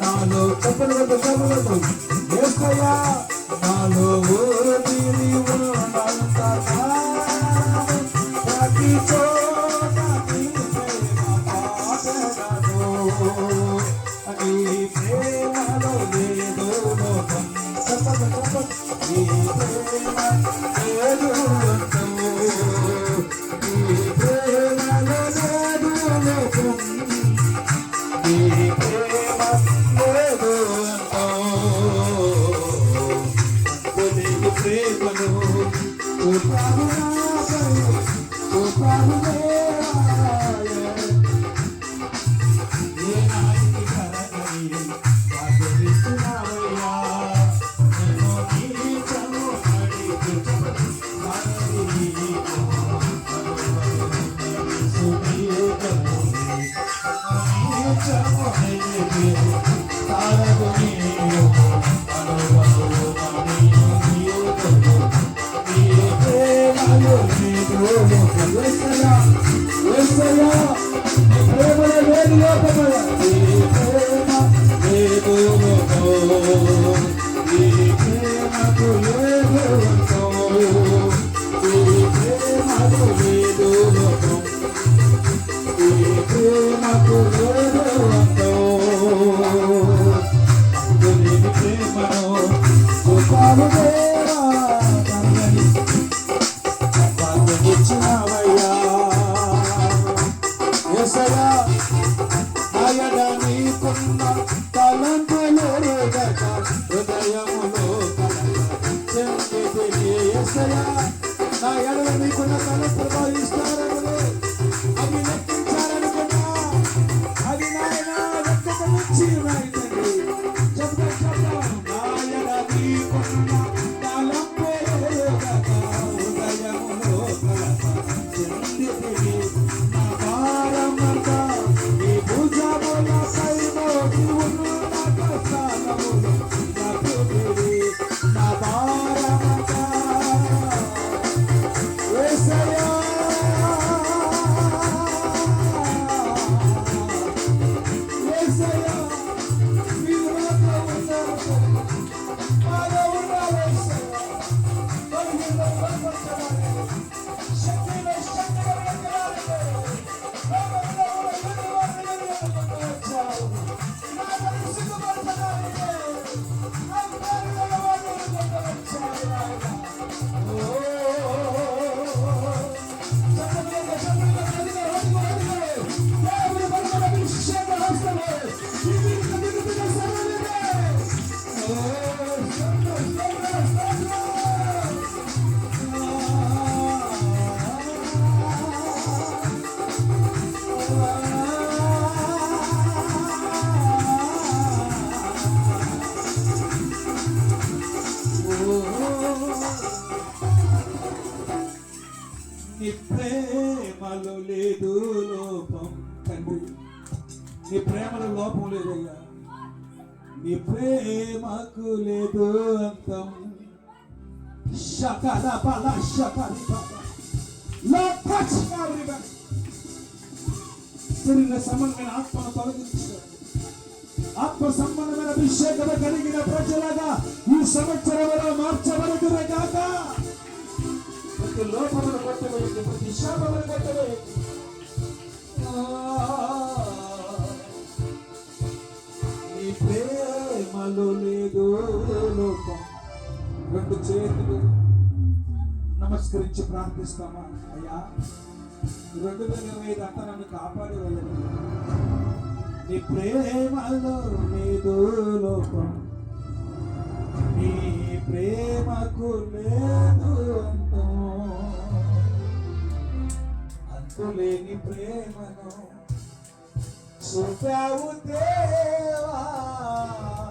నాలో చెప్పలేదు చెప్పలేదు నాలో ప్రేమను చూపాను నాపై చూపాను దేవాయ ఏనాటికి కరగని ప్రేమలో నీకున్న హృదయములో నా నీకున్న తలంపులు అవి లెక్కించాలనుకున్నా నీ ప్రేమలో లేదు లోపం తండ్రి నీ ప్రేమలో లోపం లేదయ్యా నీ ప్రేమకు లేదు అంతం శకల బల శకలి బల లోపచ్చారిగా శరీర సంబంధమైన ఆత్మను తొలగించారు ఆత్మ సంబంధమైన అభిషేకత కలిగిన ప్రజలుగా ఈ సంవత్సరంలో ప్రతి లోపమును కొట్టవేయండి ప్రతి శాపమును కొట్టవేయండి నీ ప్రేమలో లేదు లోపం రెండు చేతులు నమస్కరించి ప్రార్థిస్తామా అయ్యా రెండు వేల ఇరవై ఐదు అంతా నన్ను కాపాడి వెళ్ళండి నీ ప్రేమలో లేదు లోపం నీ ప్రేమకు లేదు escolher-me prema, não. Sou o teu amor.